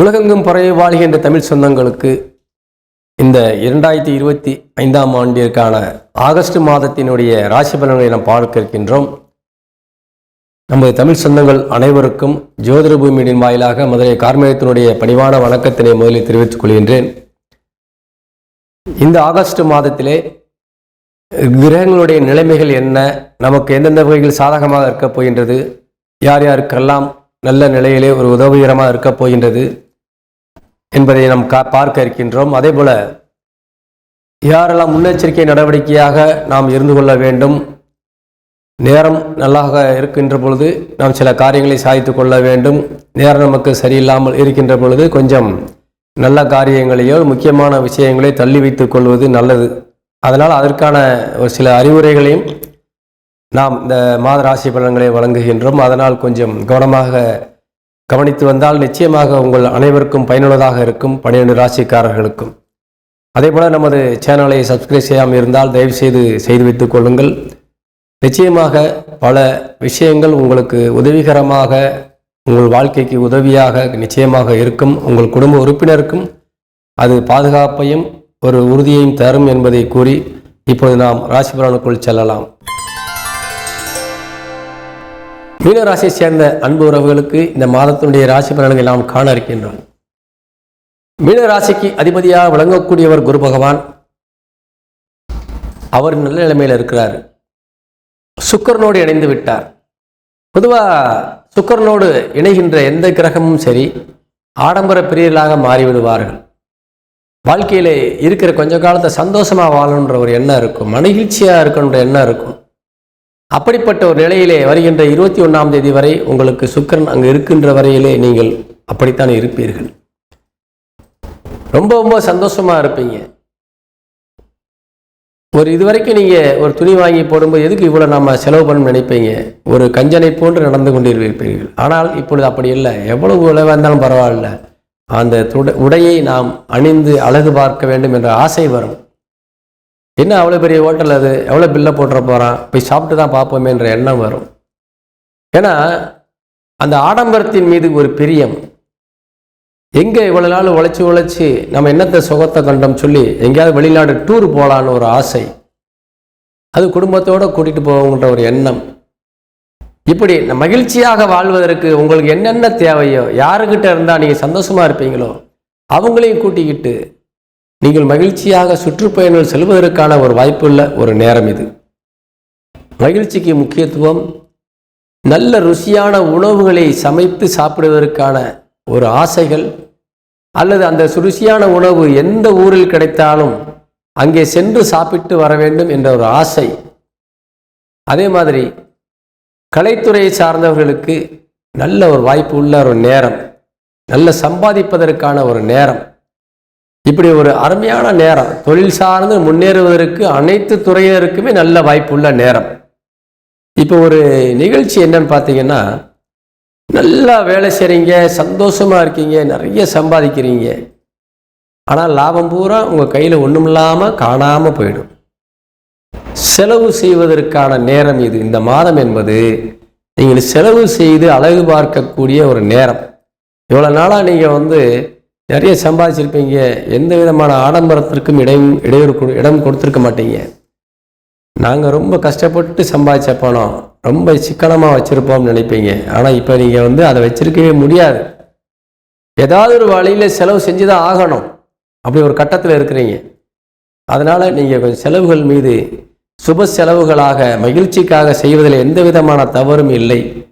உலகெங்கும் பறவை வாழ்கின்ற தமிழ் சொந்தங்களுக்கு இந்த இரண்டாயிரத்தி இருபத்தி ஐந்தாம் ஆண்டிற்கான ஆகஸ்ட் மாதத்தினுடைய ராசி பலன்களை நாம் பார்க்க இருக்கின்றோம். நமது தமிழ் சொந்தங்கள் அனைவருக்கும் ஜோதிட பூமியின் வாயிலாக மதுரை கார்மேகத்தினுடைய பணிவான வணக்கத்தினை முதலில் தெரிவித்துக் கொள்கின்றேன். இந்த ஆகஸ்ட் மாதத்திலே கிரகங்களுடைய நிலைமைகள் என்ன? நமக்கு எந்தெந்த வகையில் சாதகமாக இருக்கப் போகின்றது? யார் யாருக்கெல்லாம் நல்ல நிலையிலே ஒரு உதவிகரமாக இருக்கப் போகின்றது? என்பதை நாம் கா பார்க்க இருக்கின்றோம். அதே போல யாரெல்லாம் முன்னெச்சரிக்கை நடவடிக்கையாக நாம் இருந்து கொள்ள வேண்டும் நேரம் நல்லாக இருக்கின்ற பொழுது நாம் சில காரியங்களை சாதித்து கொள்ள வேண்டும் நேரம் நமக்கு சரியில்லாமல் இருக்கின்ற பொழுது கொஞ்சம் நல்ல காரியங்களையோ முக்கியமான விஷயங்களை தள்ளி வைத்துக் கொள்வது நல்லது. அதனால் அதற்கான ஒரு சில அறிவுரைகளையும் நாம் இந்த மாத ராசி பலன்களை வழங்குகின்றோம். அதனால் கொஞ்சம் கவனமாக கவனித்து வந்தால் நிச்சயமாக உங்கள் அனைவருக்கும் பயனுள்ளதாக இருக்கும் பன்னிரண்டு ராசிக்காரர்களுக்கும். அதே போல் நமது சேனலை சப்ஸ்கிரைப் செய்யாமல் இருந்தால் தயவுசெய்து செய்து வைத்துக் கொள்ளுங்கள். நிச்சயமாக பல விஷயங்கள் உங்களுக்கு உதவிகரமாக உங்கள் வாழ்க்கைக்கு உதவியாக நிச்சயமாக இருக்கும். உங்கள் குடும்ப உறுப்பினருக்கும் அது பாதுகாப்பையும் ஒரு உறுதியையும் தரும் என்பதை கூறி இப்போது நாம் ராசிபலனுக்குள் செல்லலாம். மீன ராசியை சேர்ந்த அன்பு உறவுகளுக்கு இந்த மாதத்தினுடைய ராசி பலன்களை நாம் காண இருக்கின்றோம். மீன ராசிக்கு அதிபதியாக விளங்கக்கூடியவர் குரு பகவான். அவர் நல்ல நிலைமையில் இருக்கிறார். சுக்கரனோடு இணைந்து விட்டார். பொதுவாக சுக்கரனோடு இணைகின்ற எந்த கிரகமும் சரி ஆடம்பர பிரியர்களாக மாறிவிடுவார்கள். வாழ்க்கையிலே இருக்கிற கொஞ்ச காலத்தை சந்தோஷமாக வாழணுன்ற ஒரு எண்ணம் இருக்கும். மகிழ்ச்சியாக இருக்கணுன்ற எண்ணம் இருக்கும். அப்படிப்பட்ட ஒரு நிலையிலே வருகின்ற இருபத்தி ஒன்றாம் தேதி வரை உங்களுக்கு சுக்கரன் அங்கு இருக்கின்ற வரையிலே நீங்கள் அப்படித்தான் இருப்பீர்கள். ரொம்ப ரொம்ப சந்தோஷமாக இருப்பீங்க. ஒரு இது வரைக்கும் நீங்கள் ஒரு துணி வாங்கி போடும்போது எதுக்கு இவ்வளோ நம்ம செலவு பண்ணணும்னு நினைப்பீங்க? ஒரு கஞ்சனை போன்று நடந்து கொண்டிருப்பீர்கள். ஆனால் இப்பொழுது அப்படி இல்லை. எவ்வளவு உழவாக இருந்தாலும் பரவாயில்ல. அந்த துட உடையை நாம் அணிந்து அழகு பார்க்க வேண்டும் என்ற ஆசை வரும். என்ன அவ்வளோ பெரிய ஹோட்டல் அது? எவ்வளோ பில்லை போட்டுற போகிறான் போய் சாப்பிட்டு தான் பார்ப்போமேன்ற எண்ணம் வரும். ஏன்னா அந்த ஆடம்பரத்தின் மீது ஒரு பிரியம். எங்கே இவ்வளோ நாள் உழைச்சி உழைச்சி நம்ம என்னத்தை சுகத்தை கண்டோம் சொல்லி எங்கேயாவது வெளிநாடு டூர் போகலான்னு ஒரு ஆசை. அது குடும்பத்தோடு கூட்டிகிட்டு போகணுன்ற ஒரு எண்ணம். இப்படி மகிழ்ச்சியாக வாழ்வதற்கு உங்களுக்கு என்னென்ன தேவையோ யாருக்கிட்ட இருந்தால் நீங்கள் சந்தோஷமாக இருப்பீங்களோ அவங்களையும் கூட்டிக்கிட்டு நீங்கள் மகிழ்ச்சியாக சுற்றுப்பயணங்கள் செல்வதற்கான ஒரு வாய்ப்புள்ள ஒரு நேரம் இது. மகிழ்ச்சிக்கு முக்கியத்துவம் நல்ல ருசியான உணவுகளை சமைத்து சாப்பிடுவதற்கான ஒரு ஆசைகள் அல்லது அந்த ருசியான உணவு எந்த ஊரில் கிடைத்தாலும் அங்கே சென்று சாப்பிட்டு வர வேண்டும் என்ற ஒரு ஆசை. அதே மாதிரி கலைத்துறையை சார்ந்தவர்களுக்கு நல்ல ஒரு வாய்ப்பு உள்ள ஒரு நேரம் நல்ல சம்பாதிப்பதற்கான ஒரு நேரம். இப்படி ஒரு அருமையான நேரம். தொழில் சார்ந்து முன்னேறுவதற்கு அனைத்து துறையினருக்குமே நல்ல வாய்ப்புள்ள நேரம். இப்போ ஒரு நிகழ்ச்சி என்னன்னு பார்த்தீங்கன்னா நல்லா வேலை செய்கிறீங்க சந்தோஷமாக இருக்கீங்க நிறைய சம்பாதிக்கிறீங்க. ஆனால் லாபம் பூரா உங்கள் கையில் ஒன்றும் இல்லாமல் காணாமல் போயிடும். செலவு செய்வதற்கான நேரம் இது. இந்த மாதம் என்பது நீங்கள் செலவு செய்து அழகு பார்க்கக்கூடிய ஒரு நேரம். இவ்வளோ நாளாக நீங்கள் வந்து நிறைய சம்பாதிச்சிருப்பீங்க. எந்த விதமான ஆடம்பரத்திற்கும் இடம் இடையூறு கொடு- இடம் கொடுத்துருக்க மாட்டீங்க. நாங்கள் ரொம்ப கஷ்டப்பட்டு சம்பாதிச்ச பணம் ரொம்ப சிக்கனமாக வச்சுருப்போம்னு நினைப்பீங்க. ஆனால் இப்போ நீங்கள் வந்து அதை வச்சுருக்கவே முடியாது. ஏதாவது ஒரு வழியில் செலவு செஞ்சு தான் ஆகணும். அப்படி ஒரு கட்டத்தில் இருக்கிறீங்க. அதனால் நீங்கள் கொஞ்சம் செலவுகள் மீது சுப செலவுகளாக மகிழ்ச்சிக்காக செய்வதில் எந்த விதமான தவறும் இல்லை.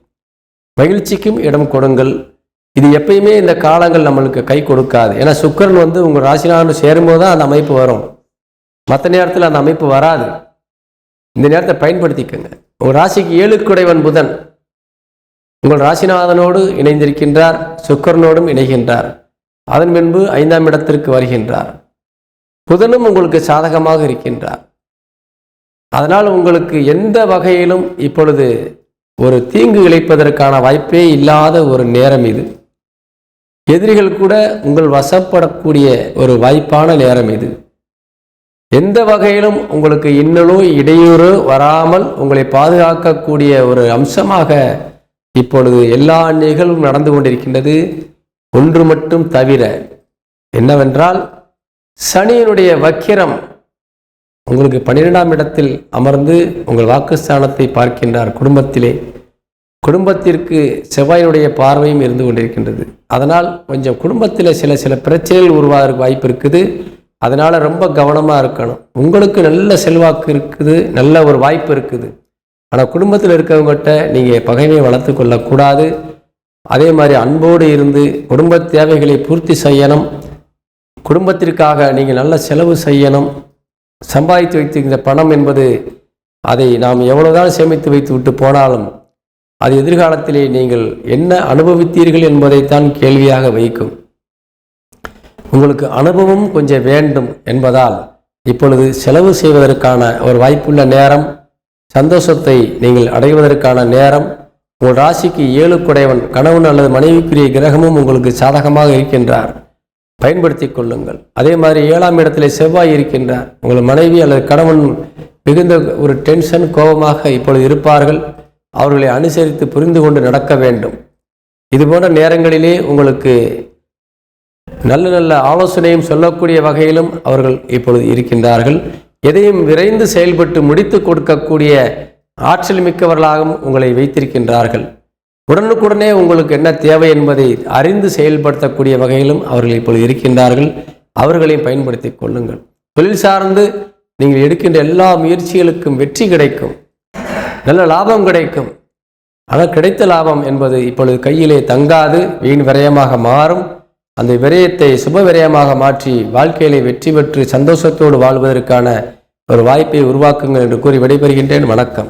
மகிழ்ச்சிக்கும் இடம் கொடுங்கள். இது எப்பயுமே இந்த காலங்கள் நம்மளுக்கு கை கொடுக்காது. ஏன்னா சுக்கரன் வந்து உங்கள் ராசிநாதன் சேரும்போது தான் அந்த அமைப்பு வரும். மற்ற நேரத்தில் அந்த அமைப்பு வராது. இந்த நேரத்தை பயன்படுத்திக்கோங்க. உங்கள் ராசிக்கு ஏழுக்குடைவன் புதன். உங்கள் ராசிநாதனோடு இணைந்திருக்கின்றார் சுக்கரனோடும் இணைகின்றார். அதன் பின்பு ஐந்தாம் இடத்திற்கு வருகின்றார். புதனும் உங்களுக்கு சாதகமாக இருக்கின்றார். அதனால் உங்களுக்கு எந்த வகையிலும் இப்பொழுது ஒரு தீங்கு இழைப்பதற்கான வாய்ப்பே இல்லாத ஒரு நேரம் இது. எதிரிகள் கூட உங்கள் வசப்படக்கூடிய ஒரு வாய்ப்பான நேரம் இது. எந்த வகையிலும் உங்களுக்கு இன்னலும் இடையூறு வராமல் உங்களை பாதுகாக்கக்கூடிய ஒரு அம்சமாக இப்பொழுது எல்லா நிகழ்வும் நடந்து கொண்டிருக்கின்றது. ஒன்று மட்டும் தவிர என்னவென்றால் சனியினுடைய வக்கிரம் உங்களுக்கு பன்னிரெண்டாம் இடத்தில் அமர்ந்து உங்கள் வாக்குஸ்தானத்தை பார்க்கின்றார் குடும்பத்திலே. குடும்பத்திற்கு செவ்வாயினுடைய பார்வையும் இருந்து கொண்டிருக்கின்றது. அதனால் கொஞ்சம் குடும்பத்தில் சில சில பிரச்சனைகள் உருவாகிறதுக்கு வாய்ப்பு இருக்குது. அதனால் ரொம்ப கவனமாக இருக்கணும். உங்களுக்கு நல்ல செல்வாக்கு இருக்குது நல்ல ஒரு வாய்ப்பு இருக்குது. ஆனால் குடும்பத்தில் இருக்கிறவங்ககிட்ட நீங்கள் பகைமையை வளர்த்து கொள்ளக்கூடாது. அதே மாதிரி அன்போடு இருந்து குடும்ப தேவைகளை பூர்த்தி செய்யணும். குடும்பத்திற்காக நீங்கள் நல்ல செலவு செய்யணும். சம்பாதித்து வைத்திருக்கிற பணம் என்பது அதை நாம் எவ்வளோதான் சேமித்து வைத்து விட்டு போனாலும் அது எதிர்காலத்திலே நீங்கள் என்ன அனுபவித்தீர்கள் என்பதைத்தான் கேள்வியாக வைக்கும். உங்களுக்கு அனுபவம் கொஞ்சம் வேண்டும் என்பதால் இப்பொழுது செலவு செய்வதற்கான ஒரு வாய்ப்புள்ள நேரம் சந்தோஷத்தை நீங்கள் அடைவதற்கான நேரம் உங்கள் ராசிக்கு ஏழு குடைவன் கணவன் அல்லது மனைவிக்குரிய கிரகமும் உங்களுக்கு சாதகமாக இருக்கின்றார். பயன்படுத்தி கொள்ளுங்கள். அதே மாதிரி ஏழாம் இடத்திலே செவ்வாய் இருக்கின்றார். உங்கள் மனைவி அல்லது கணவன் மிகுந்த ஒரு டென்ஷன் கோபமாக இப்பொழுது இருப்பார்கள். அவர்களை அனுசரித்து புரிந்து கொண்டு நடக்க வேண்டும். இதுபோன்ற நேரங்களிலே உங்களுக்கு நல்ல நல்ல ஆலோசனையும் சொல்லக்கூடிய வகையிலும் அவர்கள் இப்பொழுது இருக்கின்றார்கள். எதையும் விரைந்து செயல்பட்டு முடித்து கொடுக்கக்கூடிய ஆற்றல் மிக்கவர்களாகவும் உங்களை வைத்திருக்கின்றார்கள். உடனுக்குடனே உங்களுக்கு என்ன தேவை என்பதை அறிந்து செயல்படுத்தக்கூடிய வகையிலும் அவர்கள் இப்பொழுது இருக்கின்றார்கள். அவர்களையும் பயன்படுத்தி கொள்ளுங்கள். தொழில் சார்ந்து நீங்கள் எடுக்கின்ற எல்லா முயற்சிகளுக்கும் வெற்றி கிடைக்கும். நல்ல லாபம் கிடைக்கும். ஆனால் கிடைத்த லாபம் என்பது இப்பொழுது கையிலே தங்காது வீண் விரயமாக மாறும். அந்த விரயத்தை சுப விரயமாக மாற்றி வாழ்க்கையிலே வெற்றி பெற்று சந்தோஷத்தோடு வாழ்வதற்கான ஒரு வாய்ப்பை உருவாக்குங்கள் என்று கூறி விடைபெறுகின்றேன். வணக்கம்.